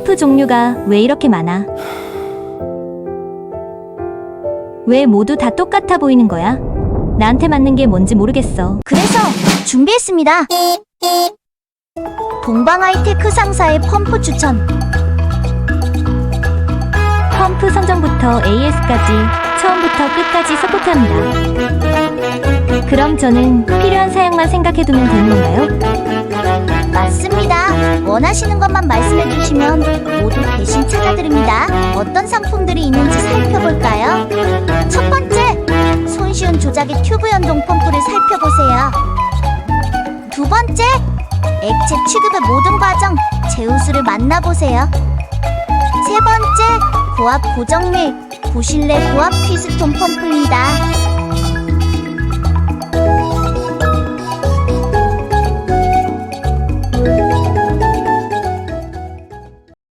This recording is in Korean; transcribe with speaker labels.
Speaker 1: 펌프 종류가 왜 이렇게 많아? 왜 모두 다 똑같아 보이는 거야? 나한테 맞는 게 뭔지 모르겠어.
Speaker 2: 그래서 준비했습니다. 동방 하이테크 상사의 펌프 추천.
Speaker 1: 펌프 선정부터 AS까지 처음부터 끝까지 서포트합니다. 그럼 저는 필요한 사양만 생각해두면 되는 건가요?
Speaker 2: 원하시는 것만 말씀해 주시면 모두 대신 찾아드립니다. 어떤 상품들이 있는지 살펴볼까요? 첫 번째, 손쉬운 조작의 튜브 연동 펌프를 살펴보세요. 두 번째, 액체 취급의 모든 과정, 제우스를 만나보세요. 세 번째, 고압 고정밀, 부실내 고압 피스톤 펌프입니다.